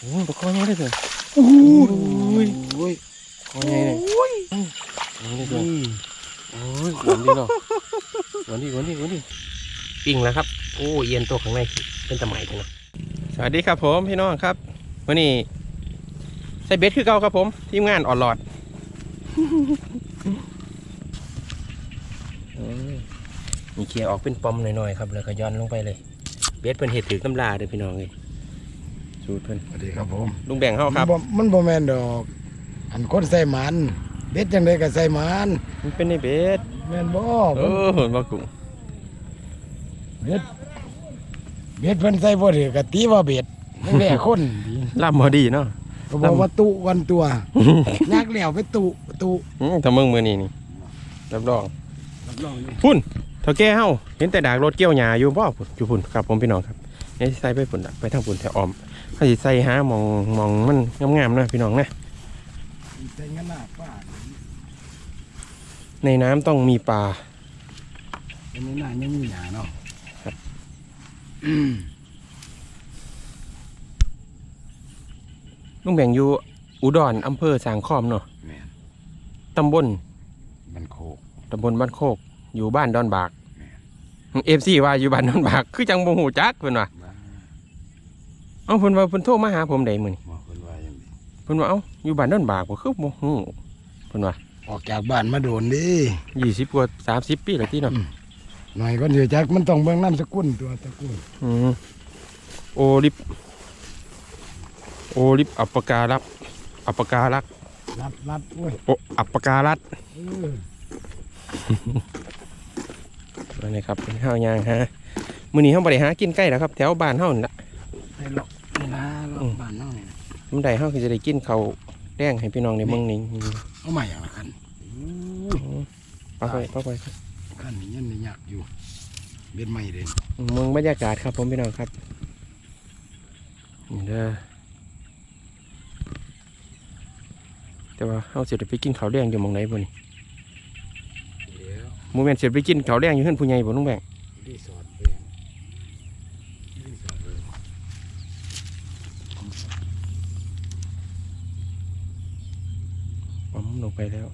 โอ้ยปลาคอใหญ่เลยเพื่อนโอ้ยโอ้ยคอใหญ่เลยนี่เพื่อนโอ้ยหวานดีเนาะหวานดีหวานดีหวานดีปิ้งแล้วครับ โอ้เอียนตัวข้างในเป็นตะไหมเลยนะสวัสดีครับผมพี่น้องครับวันนี้ใส่เบ็ดคือเก่าครับผม ทีมงานออดหลอดโอ้ยมีเคลียร์ออกเป็นปอมหน่อยๆครับแล้วก็ย้อนลงไปเลย เบ็ดเพิ่นเห็ดถือตำราเด้อพี่น้องเลย สูตรเพิ่นสวัสดีครับผมลุงแบ่งเข้าครับ มันมันบ่แม่นดอก อันคนใส่หมันเบ็ดจังไดก็ใส่หมันมันเป็นในเบ็ดแม่นบ่เออเห็นว่ากุ้งเบ็ดเบ็ดเพิ่นใส่บ่ถือก็ตีว่าเบ็ดไม่แม่คนดีล่ำพอดีเนาะก็บอกว่าตุวันตัวยักแล้วไปตุตุอืมถ้ามึงมือนี่นี่รับรองรับรองอยู่พุ่นเท่าแก่เฮาเห็นแต่ดากรถเกี่ยวหญ้าอยู่บ่พุ่นอยู่พุ่นครับผมพี่น้องครับนี่ใส่ไปพุ่นน่ะไปทางพุ่นแถวอ้อม ถ้าสิใส่หาหมองหมองมันงามๆนะพี่น้องนะใส่งั้นน่ะป้าในน้ำต้องมีปลาอันนี้น่ายังมีหยาเนาะครับอืมลุงแบ่งอยู่อุดรอำเภอสางคอมเนาะแม่นตำบลมันโคกตำบลบ้านโคก อยู่บ้านดอนบากเอฟซีว่าอยู่บ้านดอนบาก คือจังบ่ฮู้จักเพิ่นว่าบ้า เอ้าเพิ่นว่าเพิ่นโทรมาหาผมได้มื้อนี้บ่เพิ่นว่าอย่างนี้เพิ่นว่าเอ้าอยู่บ้านดอนบากบ่คือบ่ฮู้เพิ่นว่าออกจากบ้านมาโดนดิ20กว่า30ปีแล้วที่เนาะหน่อยก็เดี๋ยวจักมันต้องเบิ่งนามสกุลตัวตระกูลอืมโอลิฟโอลิฟอัปปการักอัปปการักรับรับโอ้ยโออัปปการัดเออนี่ครับเป็นข้าวยางฮะมื้อนี้เฮาบ่ได้หากินใกล้แล้วครับ แถวบ้านเฮานี่ล่ะ ไปหลอกเวลาหลอกบ้านเนาะนี่นะมื้อใดเฮาก็จะได้กินข้าวแดงให้พี่น้องในเมืองนี้เอาใหม่เอาคันปาไปปาไปคันนี้ยังไม่ยากอยู่เบ็ดใหม่เด่นเมืองบรรยากาศครับผมพี่น้องครับนี่เด้อแต่ว่าเฮาสิได้ไปกินข้าวแดงอยู่หม่องไหนบ่นี่เดี๋ยวหมู่แม่นสิไปกินข้าวแดงอยู่เฮือนผู้ใหญ่บ่ลุงแบงรีสอร์ทเบ่งรีสอร์ทเบ่ง ปั๊มลงไปแล้ว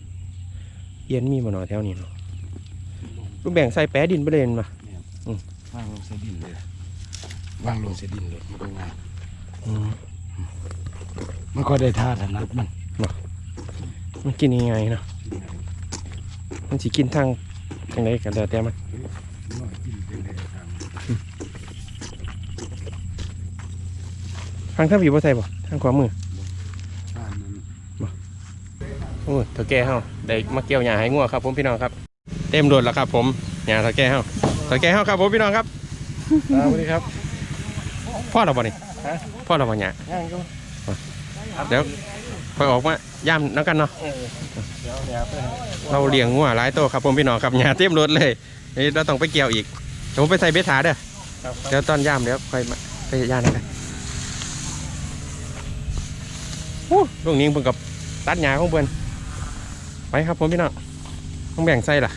เอียนมีบ่หนอแถวนี้เนาะลูกแบ่งใส่แปะดินไปเลยมาวางลงเสดินเลยวางลงเสดินเลยมันก็ง่ายมันก็ได้ท่าถนัดมันมันกินยังไงเนาะมันสิกินทางทางไหนกันแต่แต่มันน้อยกินเป็นได้ทางทางทางผีบ่ใส่บ่ทางขวามือ บ้านมัน โอ้ยเถาแก่เฮาได้มาเกี่ยวหญ้าให้งัวครับผมพี่น้องครับ เต็มโดดแล้วครับผมหญ้าเถาแก่เฮาเถาแก่เฮาครับผมพี่น้องครับสวัสดีครับพ่อเราบ่นี่ฮะพ่อเราบ่หญ้าย่างก็เดี๋ยวค่อยออกมาย่ำน้ำกันเนาะเดี๋ยวเดี๋ยวไปเราเลี้ยงงัวหลายตัวครับผมพี่น้องครับหญ้าเต็มรถเลยนี่เราต้องไปเกี่ยวอีกเดี๋ยวผมไปใส่เบสถาเด้อครับเดี๋ยวตอนย่ำเดี๋ยวค่อยมาไปย่างนะครับโอ้ลูกนี้เพิ่งกับตัดหญ้าของเพิ่น ไปครับผมพี่น้องต้องแบ่งใส่ล่ะ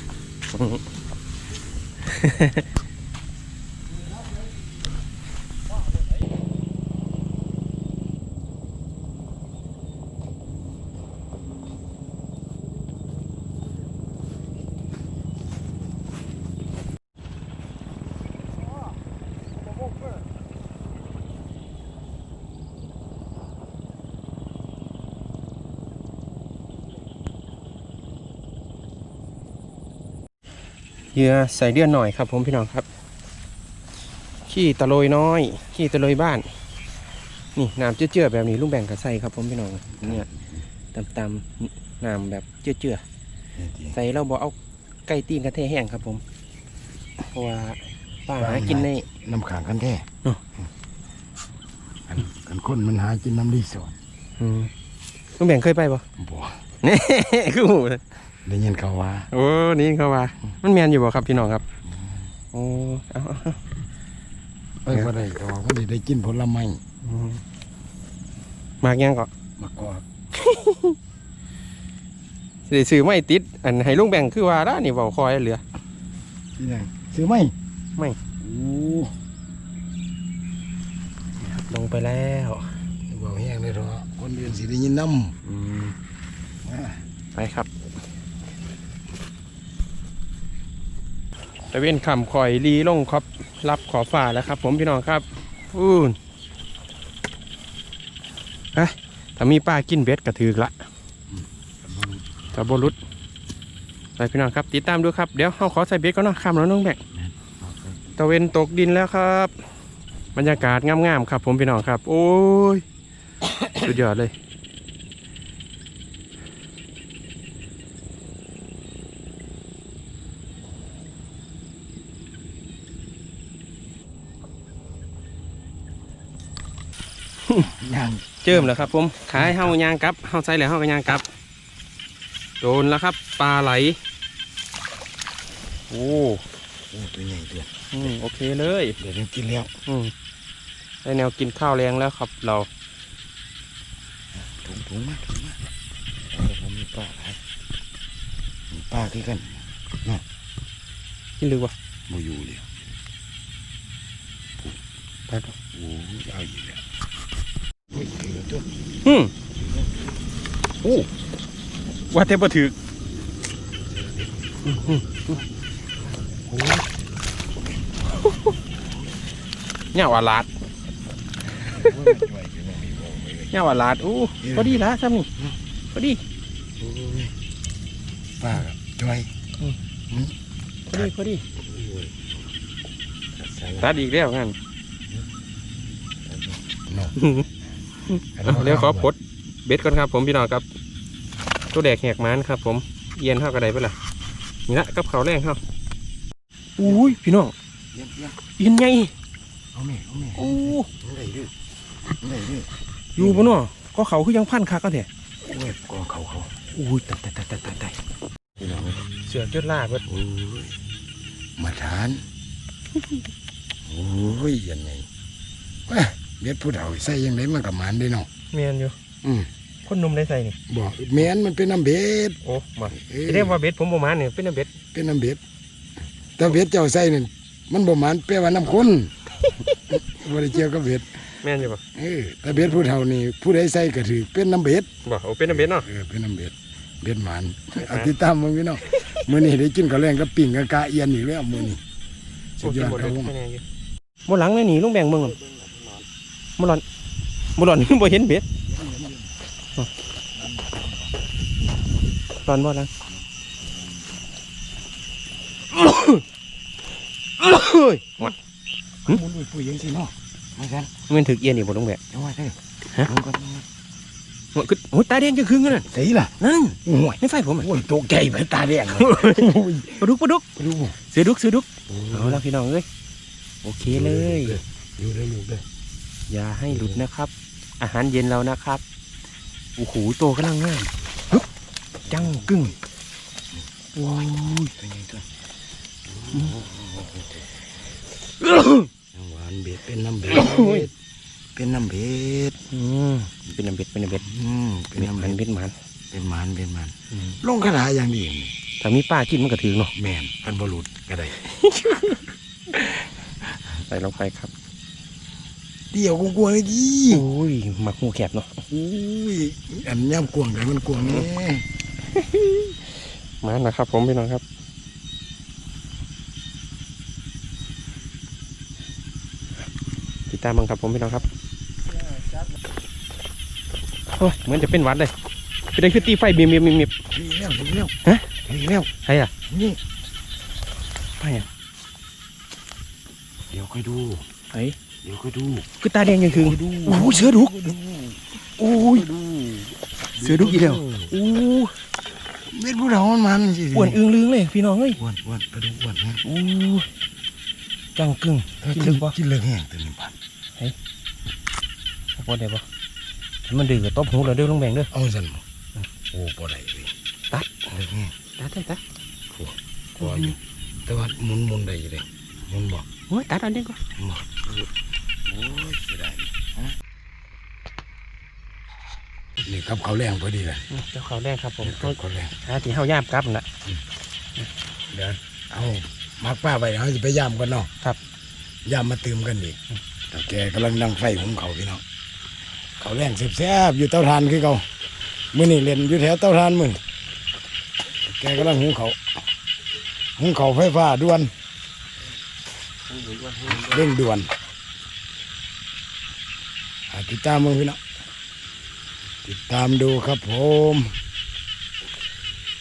เหยื่อใส่เดือนหน่อยครับ ผมพี่น้องครับขี้ตะโลยน้อยขี้ตะโลยบ้าน นี่น้ำเจือๆแบบนี้ลุงแบ่งกับใส่ครับ ผมพี่น้องเนี่ยตำๆน้ำแบบเจือๆใส่เราบอกเอาไก่ตีนกระเทแห้งครับ ผมเพราะว่าป้าหากินในน้ำขางกันแท้เนาะอันกันคนมันหากินน้ำรีสอร์ทลุงแบ่งเคยไปปะบ่นี่คือหมู ได้ยินเขาว่าโอ้นี่เขาว่า มันแมนอยู่บ่ครับพี่น้องครับโอ้เอาเอาเอาเอ้ยบ่ได้เขาว่าบ่ได้ได้กินผลไม้อืมมากยังก็มากอกสิได้ซื้อไม่ติด อันให้ลุงแบ่งคือว่าละนี่เบาคอยเหลือที่ไหนซื้อไหมไม่โอ้ลงไปแล้วเบาแงสิได้ยินน้อืมำมาไปครับ ตะเวนคำคอยลีลงครับรับขอฝ่าแล้วครับ ผมพี่น้องครับอู้นเฮ้ยถ้ามีป้ากินเบ็ดกระถือละจะบรุษไปพี่น้องครับ ติดตามดูครับ เดี๋ยวเขาขอใส่เบ็ดก่อนเนาะข้ามแล้วน้องแบกตะเวนตกดินแล้วครับ บรรยากาศงามๆครับ ผมพี่น้องครับ โอ้ยสุดยอดเลย ย่าง เจิมแล้วครับผมขายเฮายางกลับเฮาใส่แล้วเฮาก็ยางกลับ โดนแล้วครับปลาไหล โอ้โอ้ตัวใหญ่ตัวอืมโอเคเลยเดี๋ยวนี้กินแล้ว อืมได้แนวกินข้าวแรงแล้วครับเราถุงถุงมาถุงมาเออผมมีป้าครับมีป้าคือกันกินลึกวะมาอยู่เลยไปต่อโอ้ยเอาอยู่แล้วเฮ้ยถื อตัวอืมโอ้ว่าเทปถืออื้อหือโอ้เนี่ยว่าลาดโอ้ยจ่อยอยู่แล้วมีบ่ไว้เลยเนี่ยว่าลาดอู้พอดีละซ้ำนี่พอดีโอ้ยป้าครับจ่อยพอดีพอดีโอ้ยใส่ตัดอีกแล้วงั้น เนาะเอาเดี๋ยวขอพดเบ็ดก่อนครับผมพี่น้องครับ ตัวแดกแหกมันครับ ผมเอียนเท่ากระไดไปละนี่ละกับเขาวแรงเขาอุ้ยพี่น้องเยี่ยมเยี่ยมอินไงเอาแม่เอาแม่อู้ไหนดื้อไหนดื้ออยู่ปะเนาะก็เขาคือยังพันคักก็แท้โอ้ยกองเขาเขาอุ้ยตายตายตายตายตายตายพี่น้องเสือจุดลาดเบิดโอ้ยมาทานโอ้ยยังไง เอ้ยเบ็ดผู้เฒ่าใส่ยังไงมันกับมันได้เนาะเมียนอยู่ อืมคนหนุ่มได้ใส่นี่บอกแม่นมันเป็นน้ำเบ็ดโอ้มาเอ้ยเรียกว่าเบ็ดผมประมาณนี่เป็นเบ็ดเป็นน้ำเบ็ดแต่เบ็ดเจ้าใส่นี่มันบ่มันแปลว่าน้ำข้นบ่ได้เกี่ยวกับเบ็ดแม่นอยู่ปะเออแต่เบ็ดผู้เฒ่านี่ผู้ใดใส่ก็ถือเป็นน้ำเบ็ดบ่โอ้เป็นเบ็ดเนาะเออเป็นน้ำเบ็ดเบ็ดหมันเอาติดตามมึงพี่น้องมื้อนี้ได้กินข้าวแรงกับปิ่งกับกะเอียนอีกแล้วมื้อนี้สุดยอดครับผมบนหลังเลยหนีลุงแบ่งเมือง บนหลอนบนหลอนบ่เห็นเบ็ดหลอนบ่หลังเฮ้ยวัดหมุนไปปุยยังสิเนาะมากันมันถึกเอียนอีกบ่ลุงแบ่งเอาไว้เด้อฮะลงก่อนลงก่อนมันคือโอ้ยตาแดงจะครึ่งกันน่ะใส่ล่ะนั่นห่วยในไฟผมอะโอ้ยตกใจไปตาแดงเลยโอ้ยปลาดุกปลาดุกดูเสือดุกเสือดุกเอาละพี่น้องเอ้ยโอเคเลยอยู่ได้ลูกเลย อย่าให้หลุดนะครับ อาหารเย็นเรานะครับโอ้โหโตกำลังงามฮึบจังกึ่งโอ้ยเป็นไงตัวน้ำหวานเบ็ดเป็นน้ำเบ็ดเป็นน้ำเบ็ดอืมเป็นน้ำเบ็ดเป็นน้ำเบ็ดอืมเป็นเป็นน้ำมันเบ็ดเบ็ดมันเป็นหมันเป็นหมันอืมลงคาถาอย่างนี้ถ้ามีป้ากินมันก็ถือเนาะแม่นพันบรุษก็ได้ใส่ลงไปครับ เดี่ยวกวงๆเลยจีโอ้ยหมักหูแคบเนาะอุ้ยอันย่ำกวงกันมันกวงแน่มานะครับ ผมพี่น้องครับติดตามบังครับผมพี่น้องครับโอ้ยเหมือนจะเป็นหวัดเลยเป็นได้คือตีไฟบีมบีมบีมบีมดีแล้วดีแล้วฮะดีแล้วใครอะนี่ไฟอะเดี๋ยวค่อยดูไอ้ เดี๋ยวค่อยดูคือตาแดงยังคือดูโอ้โหเสือดุกดูโอ้ยดูเสือดุกอีกแล้วโอ้เม็ดผู้เฒ่ามันมันสิอ้วนอึ้งลึงเลยพี่น้องเอ้ยอ้วนอ้วนกระดูกอ้วนนะโอ้จังกึ่งกินลึกปะกินลึกแห้งตัวนี้พันพอได้ปะถ้ามันดื้อก็ตบหูเราเด้อลงแบ่งเด้อเอาสั่นบ่โอ้ปอได้เลยตัดลึกแห้งตัดได้ตัดพออยู่แต่ว่าหมุนหมุนได้อยู่เลยหมุนบ่โอ้ยตัดอันนี้ก่อนบ่ โอ้ยเสียดายฮะนี่กับเขาวแรงพอดีเลยเจ้าเขาวแรกครับผมกับเขาวแรงหาที่เฮาย่ามกลับนั่นน่ะเดี๋ยวเอามักป้าไปเอาจะไปย่ามกันเนาะครับย่ามมาเติมกันอีกแต่แกกำลังนั่งไฟหุงเขาวพี่น้องเขาวแรงแซ่บๆอยู่เตาถ่านคือเก่ามื้อนี้เล่นอยู่แถวเตาถ่านมื้อนี้แกกำลังหุงเขาวหุงเขาวไฟฟ้าด่วนเร่งด่วนอ่า ติดตามมึงพี่น้องติดตามดูครับผม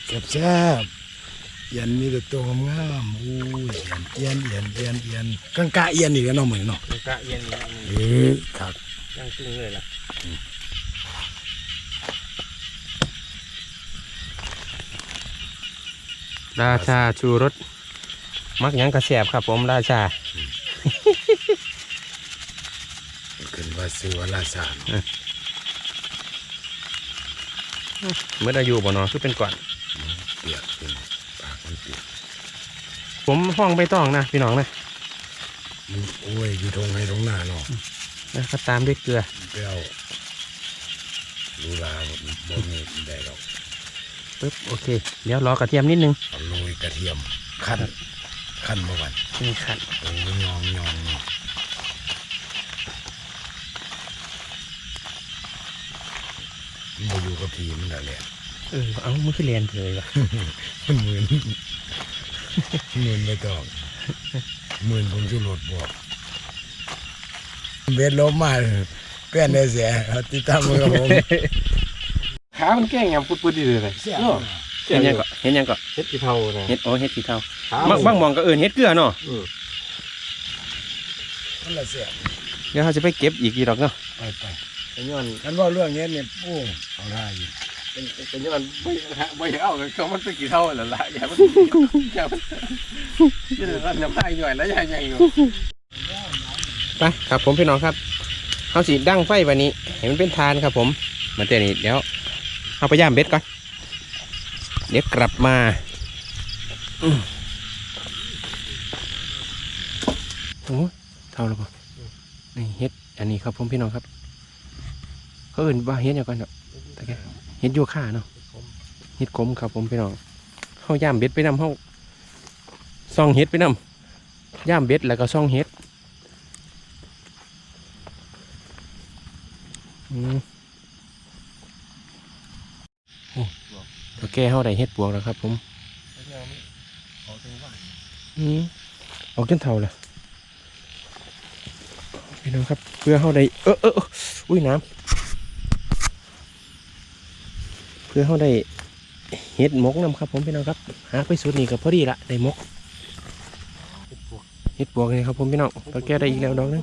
แซ่บๆเอียนมีแต่ตัวงามๆอู้ยเอียนเอียนเอียนเอียนกังกะเอียนอีกแล้วเนาะมื้อนี้เนาะกะเย็นนี่เออครับยังตึงเลยล่ะราชาชูรสมักหยังกระแสบครับผมราชา ขึ้น ว่าซื้อว่าลาสานเมื่ออายุบ่เนอคือเป็นก่อน เปียกเป็นปากมันเปียกผมห้องใบตองนะพี่น้องนะมันโอ้ยอยู่ตรงไหนตรงหน้าเนาะแล้วก็ตามด้วยเกลือเปรี้ยวดูลาบ่มีได้หรอกปึ๊บโอเคเดี๋ยวรอกระเทียมนิดนึงเอาโรยกระเทียมขั้นขั้นมาวันนี่ขัดโอ้ยยองยอง เนาะมันบ่อยู่กับทีมันได้แหละเออเอามือขึ้นเรียนเลยวะมันเหมือนเหมือนไม่ต้องเหมือนผมจุรถบอกเบ็ดลบมาเปลี่ยนได้เสียเอาติดตามมือกับผมขามันแกล้งยำปุดๆดีเลยเสียเนาะเห็นยังก็เห็นยังก็เฮ็ดกี่เท่านะเห็ดโอ้เห็ดสีเทาขาบางบางหมองก็เอินเห็ดเกลือเนาะอืมนั่นแหละเสียเดี๋ยวเขาจะไปเก็บอีกอีดอกเนาะไปไป เป็นย้อนคันว่าเรื่องเงี้ยเนี่ยโอ้เอาได้อยู่เป็นเป็นย้อนไม่ฮะไม่เอาเลยเขามันเป็นกี่เท่าแล้วล่ะอย่ามันอย่ามันจะได้รับน้ำลายหน่อยแล้วยังยังอยู่ไปครับผมพี่น้องครับเขาสีดั้งไฟวันนี้เห็นมันเป็นทานครับ ผมมาเตนี่เดี๋ยวเอาไปย่ามเบ็ดก่อนเดี๋ยวกลับมาอืมโอ้ยเท่าแล้วปะนี่เฮ็ดอันนี้ครับผมพี่น้องครับ เอื่นว่าเฮ็ดอย่างก่อนเนาะแต่แกเฮ็ดโยค่าเนาะเฮ็ดขมครับผมพี่น้องเข้าย่ามเบ็ดไปนำเข้าซองเฮ็ดไปนำย่ามเบ็ดแล้วก็ซองเฮ็ดอืมโอ้ตัวแก้เฮาได้เฮ็ดปวกแล้วครับ ผมอืมออกจนเท่าละพี่น้องครับ เพื่อเฮาได้เออเอออุ้ยน้ำเพื่อเฮาได้เฮ็ดหมกนำครับ ผมพี่น้องครับ หาไปสุดนี่ก็พอดีละได้หมกเฮ็ดปวกนี่ครับผมพี่น้องตัวแก้ได้อีกแล้วดอกหนึง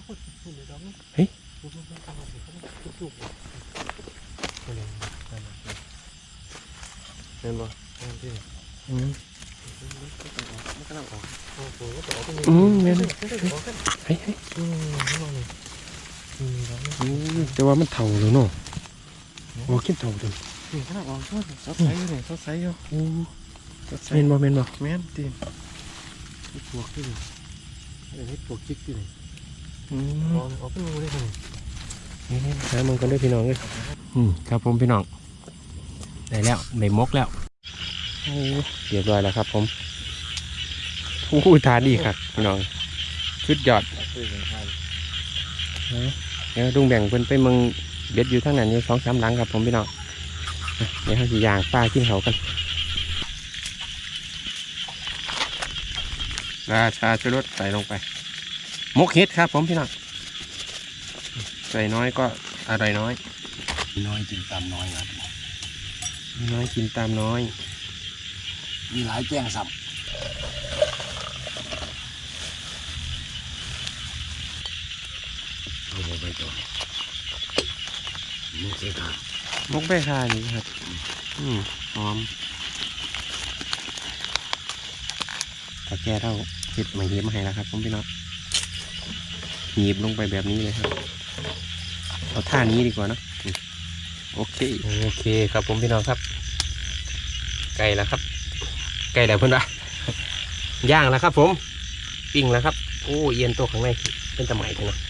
เห็นบ่อืมมันกำลังออกโอ้โหก็ออกอืมเนี่ยเฮ้เนี่ยยเฮ้ยเฮ้ยอืมข้างนอกนี่อืมดอกนี่อู้แต่ว่ามันเท่าแล้วเนาะโอ้กินเท่าจัง นี่กำลังออกซอสซอสใสอยู่นี่ซอสใสอยู่อู้ซอสใสเมนบ่เมนบ่แม่นตีนเฮ็ดปวกที่นี่เฮ็ดปวกจิกที่นี่อือมอกออกเป็นงูได้ที่นี่นี่นี่หามึงกันด้วยพี่น้องเลยอืมครับผมพี่น้องได้แล้วได้มกแล้วโอ้เรียบร้อยแล้วครับ ผมอู้ทานดีครับพี่น้องชุดยอดซื้อกันทานเดี๋ยวลุงแบ่งเพิ่นไปเมึงเบ็ดอยู่ทั้งนั้นอยู่สองสามหลังครับผมพี่น้องอะ เดี๋ยวเขาสิย่างปลากินเขากันราชาชูรสใส่ลงไป มกเห็ดครับผมพี่น้องใส่น้อยก็อร่อยน้อย น้อยกินตามน้อยครับน้อยกินตามน้อย มีหลายแจ้งสับเอาไปต่อมุกเสียทา งมกแบคานี่ครับ อืมหอมตะแกเท่าเห็ดมาเห็บมาให้แล้วครับผมพี่น้องหนีบลงไปแบบนี้เลยครับ เอาท่านี้ดีกว่านะโอเค โอเคครับผมพี่น้องครับ ไก่แล้วครับ ไก่แล้วเพื่อนวะย่างแล้วครับ ผม ปิ้งแล้วครับ โอ้เอียนตัวข้างในเป็นตะไหมเลยเน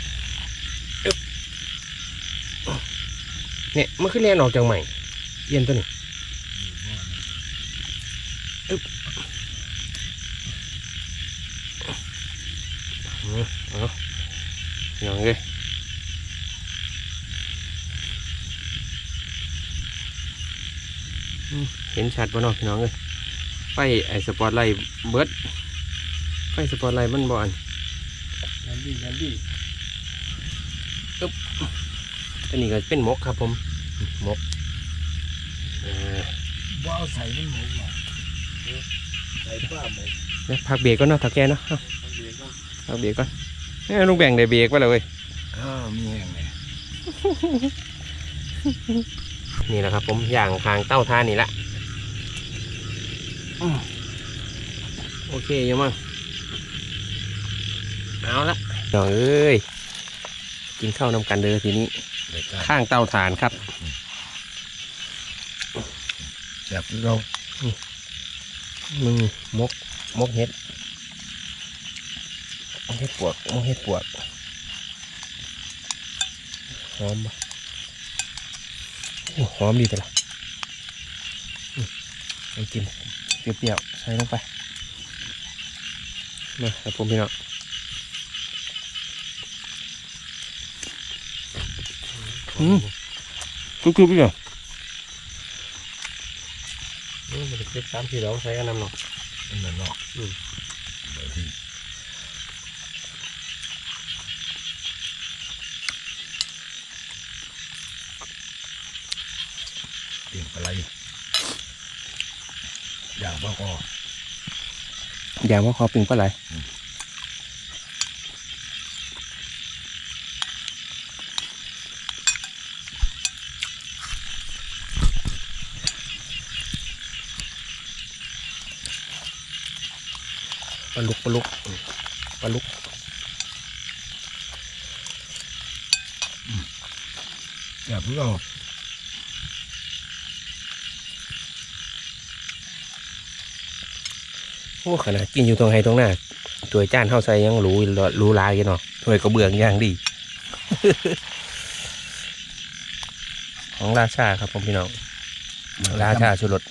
เนี่ยมันขึ้นแลนออกจากใหม่เอียนตัวนี้อยังไงเห็นชัดป่ะน้องพี่น้องเลยไฟไอสปอตไลท์เบิร์ดไฟสปอตไลท์มันบอลนั่นดีนั่นดีอึ๊บ นนี้ก็เป็นหมกครับผมหมกเออบ่เอาใส่มันหมูมาใส่ป้าหมูเดี๋ยวพักเบรกก่อนเนาะถ้าแกเนาะเอาต้องเรียนต้องพักเบรกก่อนเอ้ยลุงแบ่งได้เบรกไปเลยเว้ยอ้าวมีแห้งเลยนี่แหละครับ ผมอย่างทางเต้าทานนี่ละอืมโอเคอยังมั้งเอาละน้องเอ้ยกินข้าวนำกันเด้อทีนี้เด็ก ข้างเตาถ่านครับแซ่บคือเรามึงมกมกเห็ดมกเห็ดปวกมกเห็ดปวกหอมปะโอ้หอมดีแต่ละอืมน้ำจิ้มเปรี้ยวๆใส่ลงไปมาครับผมพี่น้อง อืมกรุบๆอีกเหรอนี่มันจะเก็บสามสี่ดอกใส่กันนำเนาะอันนั้นเนาะอืมเดี๋ยวที่เปลี่ยนอะไรอย่างบ่ก็อย่างว่าขอปิงปลาไหลป ลาลุกปลาลุกปลาลุกแซ่บคือเราโอ้ขนาดกินอยู่ตรงไห้ตรงหน้าถวยจานเท่าใส่ยังรู้รู้ลายกันเนาะถวยกระเบื้องอย่างดี ของราชาครับผมพี่น้องราชาชุรส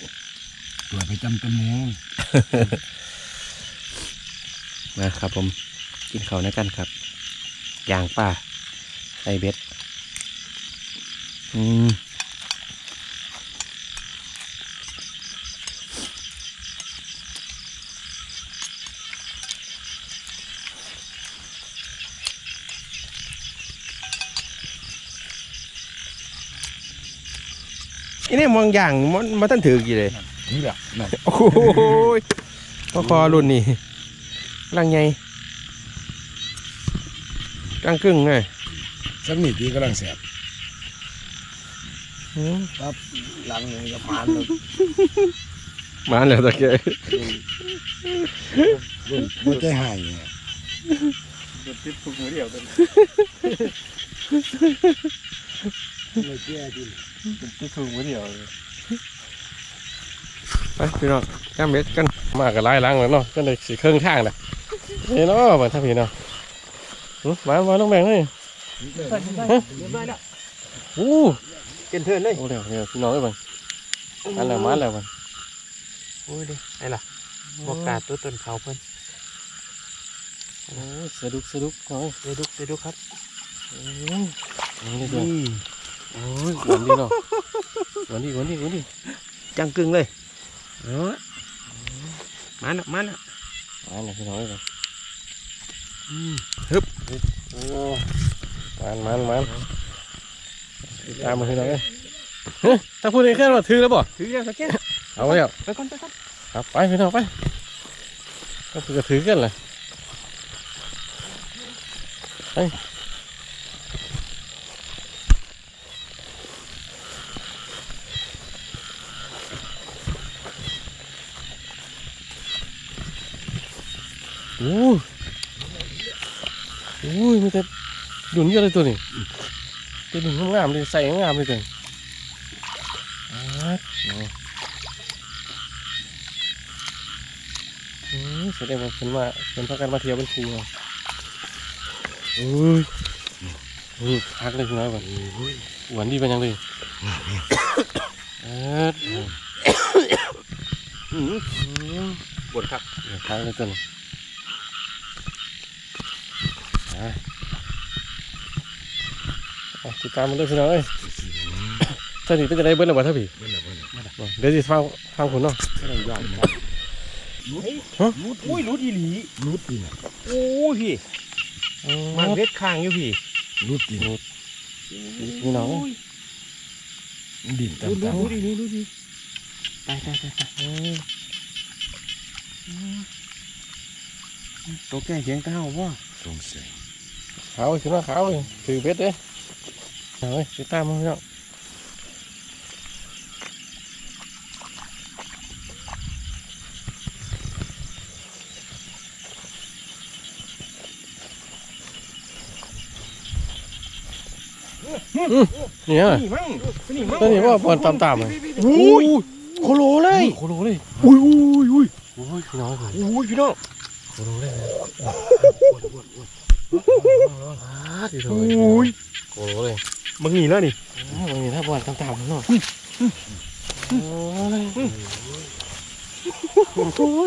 ตัวไปจำตำแหน่ง นะครับผมกินข้าวในกันครับย่างป่าใส่เบ็ดอืมอันนี้มองอย่างมันมาตั้งถือกี่เลยนี่แหละนั่นโอ้โหยพอคอรุ่นนี่ ลังไงกลางกึ่งไงสักนิดที่กำลังแซ่บอืมครับหลังหนึ่งกับมันเลยมาแล้วตะเกียบ่ใจหายเนี่ยจะติดทุกมือเดียวกันไม่แก้ดิติดทุกมือเดียวเลยไปพี่น้องจ้ามเบ็ดกันมากับไล่ล้างแล้วเนาะก็เลยสีเครื่องทาง เลยนี่เนาะบันทับพี่เนาะหึมามาลงแบ่งเลยเรียบร้อยแล้วอู้เกินเทินเลยโอ้เดี๋ยวเดี๋ยวพี่น้องไอ้บังอันแล้วมาแล้วบังโอ้ยดิไอ้ล่ะบอกกาดตัวต้นเขาเพิ่นโอ้ยสะดุกสะดุกน้อยสะดุกสะดุกครับโอ้ยนี่เพื่อนโอ้ยหวนดีเนาะหวนดีหวนดีหวนดีจังกึ่งเลยเอาละมาแล้วมาแล้วมาแล้วพี่น้องเอ้ย ฮึบโอ้มันมันมันติดตามมาพี่น้องเอ้ยเฮ้ยถ้าพูดในเครื่องเราถือแล้วบ่ถือแล้วสักแก้วเอาไว้แล้วไปก่อนไปก่อนครับไปพี่น้องไปก็ถือก็ถือกันเลยไปโอ้ยโอ้ยมันจะ ดุนเยอะเลยตัวนี้ตัวดุนงามๆเลยใส่งามๆเลยตัวนี้อ่าเนาะอืมแสดงว่าเพิ่นมาเพิ่นพากันมาเที่ยวเป็นครูเนาะอุ้ยอุ้ยพักเลยพี่น้อยก่อนหวานดีเป็นยังเลยเอออืมบดครับเดี๋ยวพักเลยตัวนี้อะเอา ติดตามมันด้วยพี่น้อยเอ้ยสนิทเป็นจะได้เบิ้ลหรือเปล่าท่าพี่เบิ่งแล้วเบิ่งแล้วบ่เดี๋ยวสิฟังฟังคุณเนาะไม่ต้องยอมครับฮะรุดอุ้ยรู้ดีหลีรุดอีน่ะโอ้ยพี่มัมันนเวทข้างอยู่พี่รุดอีน่ะพี่น้องดินรู้ตามรู้ดีนี่รู้ดีไปไปไปไปตัวแก่เสียงก้าวว่าๆสงสัยขาวขึ้นมาขาวเลยถือเบ็ดเด้เอา เว้ยติดตามมาพี่น้องเนี่ยนี่มั้งนี่มั้งตัวนี้ว่าบอลตามๆเลยโอ้ยโคโลเลยโคโลเลยอุ้ยอุ้ยอุ้ยโอ้ยพี่น้องโอุ้ยพี่น้องคโลเลยอ่าดีเลยอุ้ยโคโลเลย มึงหนีแล้วนี่วันนี้ถ้าบอลตามๆพี่น้องโอ้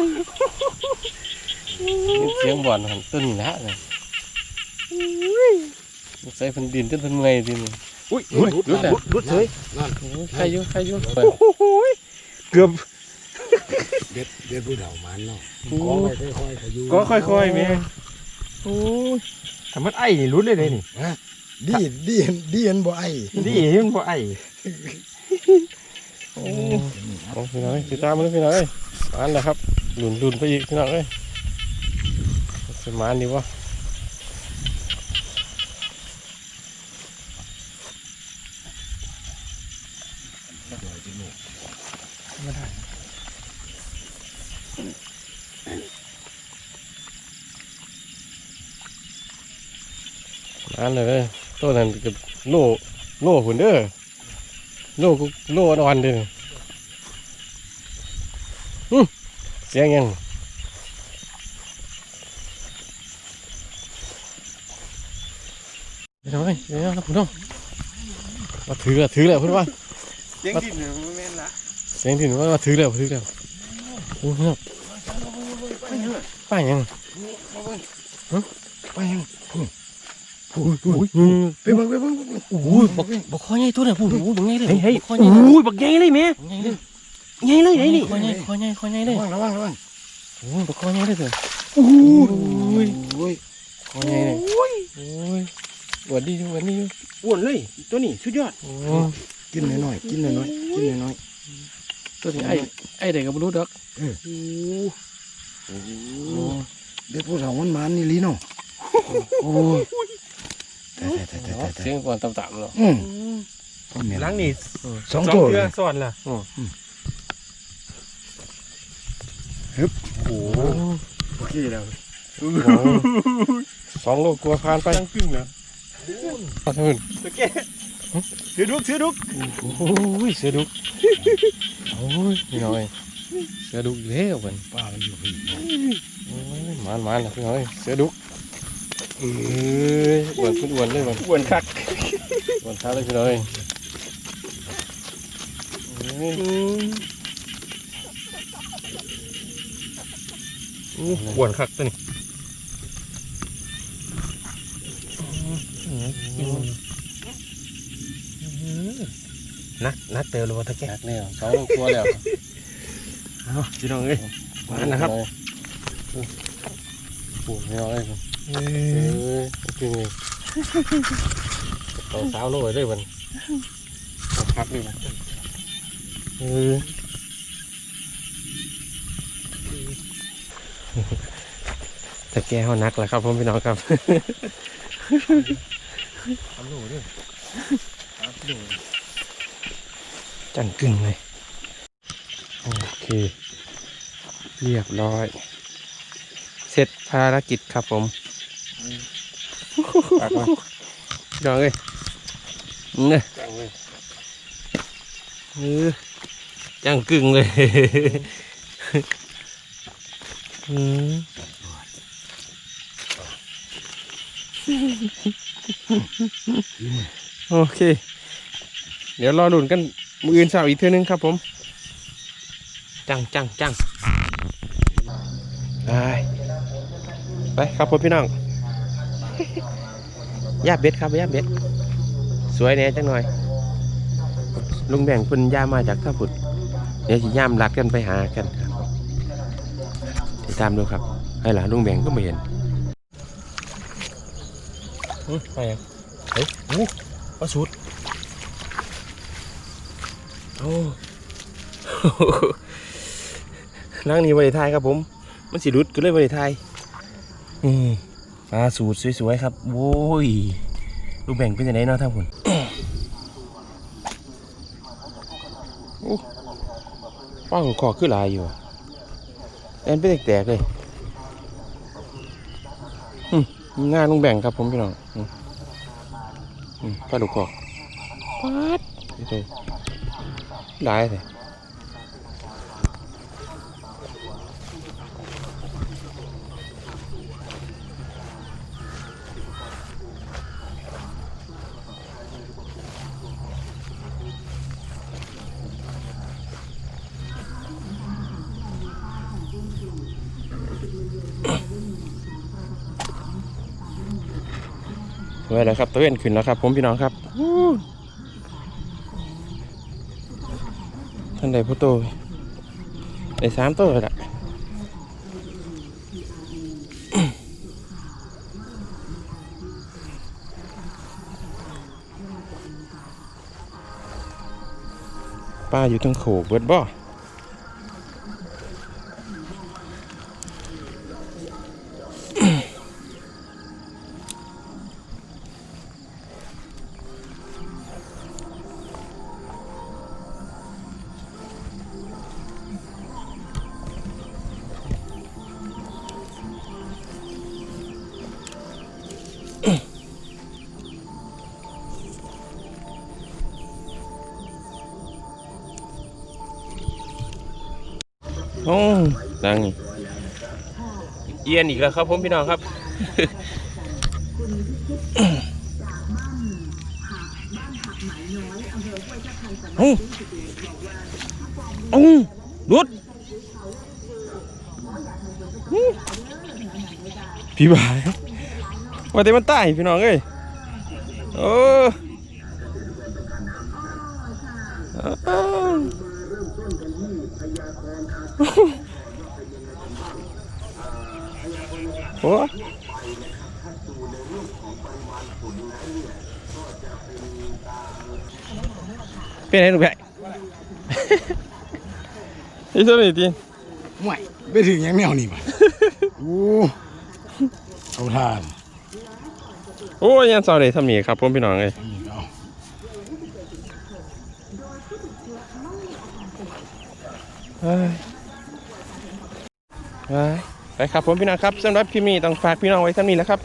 ยเสียงบอลหันต้นนี่ละเลยใส่เพันดินจนเพันเมื่อยดินอุ้ยรุดรุดรุดรุดเฉยโอ้ยใครอยู่ใครอยู่โอ้ยเกือบเด็ดเด็ดผู้เฒ่ามันเนาะโอ้ขอไปยค่อยๆขยุก็ค่อยๆแม่โอ้ยทำมันไอ้นี่รุดเลยเลยนี่ฮะ ดีดีเห็นดีเห็นบ่ไอ้นี่มันบ่ไอ้โอ้ยโอ้ยพี่น้อยติดตามมาเลยพี่น้อยอันแหละครับหลุนหลุนไปอีกพี่น้องเอ้ยสมานดีวะอันเลยเด้อ ตัวนั้นกับโล่โล่หุ่นเด้อโล่กูโล่อ่อนๆเด้อหึเสียงยังไปทำไมเดี๋ยวนะคุณน้องมาถือแล้วถือแล้วเพื่อนว่าเสียงดินมันแม่นละเสียงถึงว่ามาถือแล้วถือแล้วโอ้โหป้ายังไปยัง โอ้ยโอ้ยอืมไปเบิ่งไปเบิ่งโอ้ยบอกบอกคอใหญ่ตัวเนี่ยพูดโอ้ยบอกใหญ่เลยเฮ้ยเฮ้ยคอใหญ่อุ้ยบักใหญ่เลยแม่ใหญ่เลยใหญ่เลยไหนนี่คอใหญ่คอใหญ่คอใหญ่เลยระวังระวังระวังโอ้ยบอกคอใหญ่เลยเถอะโอ้ยโอ้ยคอใหญ่เลยโอ้ยโอ้ยหวัดดีอยู่หวัดดีอยู่อ้วนเลยตัวนี้สุดยอดโอ้กินน้อยๆกินน้อยๆกินน้อยตัวนี้ไอ้ไอ้เด็กกับบรู้ดอกๆโอ้เด็ดผู้เฒ่ามันมันนี่ลีเนาะโอ้ เสียงก่อนต่ำๆเนาะอืมพ่อแม่หลังนี่สองตัวเทืเลอยซ้อนล่ะโอ้โอ้โอเคแล้วสองโลกลัวผ่านไปตั้งกึ่งแล้วขอโทษตัวแก่ถือดุกถือดุกโอ้ยเสือดุกโอ้ยพี่น้อยเสือดุกเลี้ยวมันป้ามันอยู่พี่โอ้ยมันมันนะพี่น้อยเสือดุก เอ้ยอ้วนขึ้นอ้วนเลยมันอ้วนคักอ้วนขาเลยพี่น้อยเอ้ยอ้วนคักตัวนี้นักนักเตลเลยว่าตะแก่หักแล้วสองโลกลัวแล้วเอาพี่น้องเอ้ยมานะครับโอ้ยพี่น้อยเอ เอ้ยจริงเลยเอาสาวโลยได้มันเอาพักดิมันเออแต่แกเขานักแหละครับผมพี่น้องครับทำโหลด้วยจังกึ่งเลย โอเค เรียบร้อย เสร็จภารกิจครับผม ปากมาพี่น้องเอ้ยเนี่ยจังเลยเออจังกึ่งเลยอืมโอเค เดี๋ยวรอดุนกัน มืออื่นสาวอีกเท่านึงครับผม จังจังจังไปไปครับผมพี่น้อง ยาเบ็ดครับยาเบ็ด สวยแน่จังหน่อย ลุงแบ่งเป็นย่ามาจากท่าผุดเดี๋ยวจะย่ามรัดกันไปหากันครับติดตามดูครับไอ้หลานลุงแบงก็ไม่เห็นอื้อไปยังเฮ้ยโอ้ปลาสุดโอ้นั่งนี่บริทายครับผม มันสิรุดก็เลยบริทายนี่ ปลาสูตรสวยๆครับโว้ยลูกแบ่งเป็นยังไงเนาะท่านคุณโอ้ป้าของคอคือหลายอยู่อะแอนไปแตกๆเลยอืมงานลุงแบ่งครับผมพี่น้องอืมอืมปลาดุกคอปัดนี่เลยหลายเลย สวยแล้วครับตะเวนขึ้นแล้วครับ ผมพี่น้องครับท่านใดผู้โตได้สามตเลยละป้าอยู่ตรงโขกเบิดบ่ โอ้ดังนี่เอียนอีกแล้วครับผมพี่น้องครับเอ้าเอ้ารุดอื้อพี่บายว่าแต่มันตายพี่น้องเอ้ยโอ้อ้าว โอ้เป็นไงลูกแพะนี่ตัวนี้ทีห่วยไปถึงหยังแนวนี่บ่โอ้เอาทานโอ้ยยันเสาเลยทำนี่ครับผมพี่น้องเลยนี่เอาเอ้ย ไปครับผมพี่น้องครับสำหรับคลิปนี้ต้องฝากพี่น้องไว้ท่านี้แล้วครับ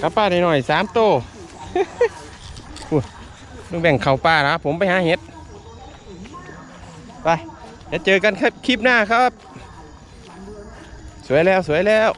กลับป้าหน่อยสามโตต้องแบ่งเข่าป้านะผมไปหาเห็ดไปจะเจอกันครับคลิปหน้าครับ สวยแล้วสวยแล้ว